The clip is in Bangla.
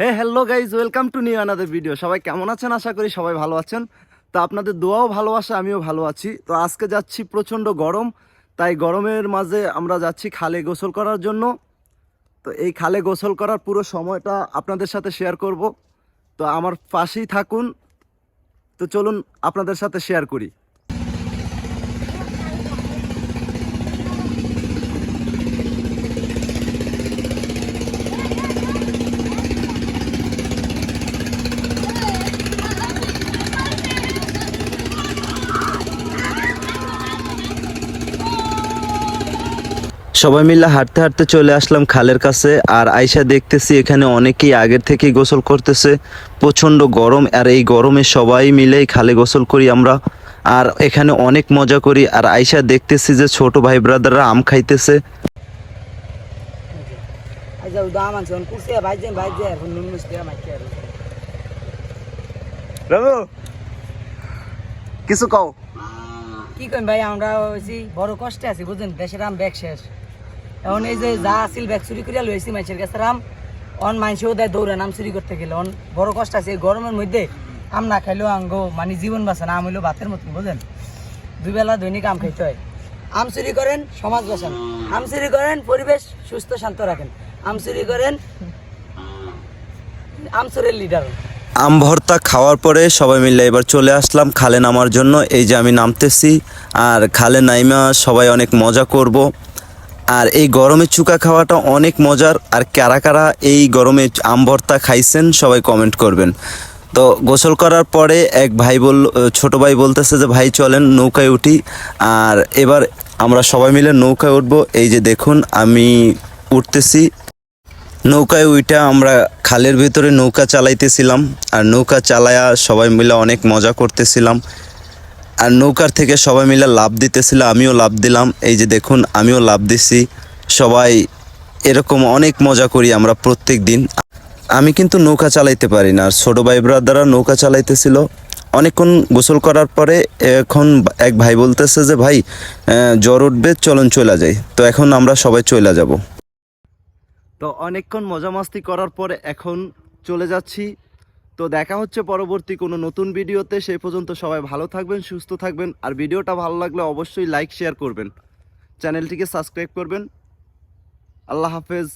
Hey hello guys welcome to new another video সবাই কেমন আছেন? আশা করি সবাই ভালো আছেন। তো আপনাদের দোয়াও ভালোবাসা, আমিও ভালো আছি। তো আজকে যাচ্ছি প্রচণ্ড গরম, তাই গরমের মাঝে আমরা যাচ্ছি খালে গোসল করার জন্য। তো এই খালে গোসল করার পুরো সময়টা আপনাদের সাথে শেয়ার করব। তো আমার পাশেই থাকুন। তো চলুন আপনাদের সাথে শেয়ার করি। সবাই মিলে হাঁটতে হাঁটতে চলে আসলাম খালের কাছে আর আয়সা দেখতেছি এখানে অনেকেই আগের থেকেই গোসল করতেছে। প্রচণ্ড গরম আর এই গরমে সবাই মিলেই খালে গোসল করি আমরা। আর এখানে অনেক মজা করি আর আয়সা দেখতেছি যে ছোট ভাই ব্রাদাররা আম খাইতেছে। আচ্ছা কিছু কও? কি কইন ভাই আমরা হইছি বড় কষ্টে আছি বুঝছেন? দেশের আম ব্যাগ শেষ। এখন এই যে যা আসিল ব্যাগ চুরি করিয়া লইছি মানুষের কাছে আম অন মানুষেও দেয় দৌড়ে নাম চুরি করতে গেলে। অন বড় কষ্ট আছে গরমের মধ্যে আম না খাইলেও আঙ্গো মানে জীবন বাঁচে না, আম হইলেও ভাতের মতন বুঝেন দুই বেলা দৈনিক আম খাইতে হয়। আম চুরি করেন, সমাজ বাঁচান। আম চুরি করেন, পরিবেশ সুস্থ, শান্ত রাখেন। আম চুরি করেন, আম চুরের লিডার আম ভর্তা খাওয়ার পরে সবাই মিলে এবার চলে আসলাম খালে নামার জন্য। এই যে আমি নামতেছি, আর খালে নাইমা সবাই অনেক মজা করব। আর এই গরমে চুকা খাওয়াটা অনেক মজার। আর কারা কারা এই গরমে আম ভর্তা খাইছেন সবাই কমেন্ট করবেন। তো গোসল করার পরে এক ভাই বল, ছোট ভাই বলতেছে যে, ভাই চলেন নৌকায় উঠি। আর এবার আমরা সবাই মিলে নৌকায় উঠবো। এই যে দেখুন, আমি উঠতেছি। নৌকায় উইটা আমরা খালের ভিতরে নৌকা চালাইতেছিলাম। আর নৌকা চালায়া সবাই মিলে অনেক মজা করতেছিলাম। আর নৌকার থেকে সবাই মিলে লাভ দিতেছিল, আমিও লাভ দিলাম। এই যে দেখুন, আমিও লাভ দিছি। সবাই এরকম অনেক মজা করি আমরা প্রত্যেক দিন। আমি কিন্তু নৌকা চালাইতে পারি না। আর ছোটো ভাই ব্রাদাররা নৌকা চালাইতেছিল। অনেকক্ষণ গোসল করার পরে এখন এক ভাই বলতেছে যে, ভাই জ্বর উঠবে, চলুন চলে যাই। তো এখন আমরা সবাই চলে যাব। তো অনেকক্ষণ মজা মাস্তি করার পরে এখন চলে যাচ্ছি তো দেখা হচ্ছে পরবর্তী কোনো নতুন ভিডিওতে। সেই পর্যন্ত সবাই ভালো থাকবেন, সুস্থ থাকবেন। আর ভিডিওটা ভালো লাগলে অবশ্যই লাইক শেয়ার করবেন। চ্যানেলটিকে সাবস্ক্রাইব করবেন। আল্লাহ হাফেজ।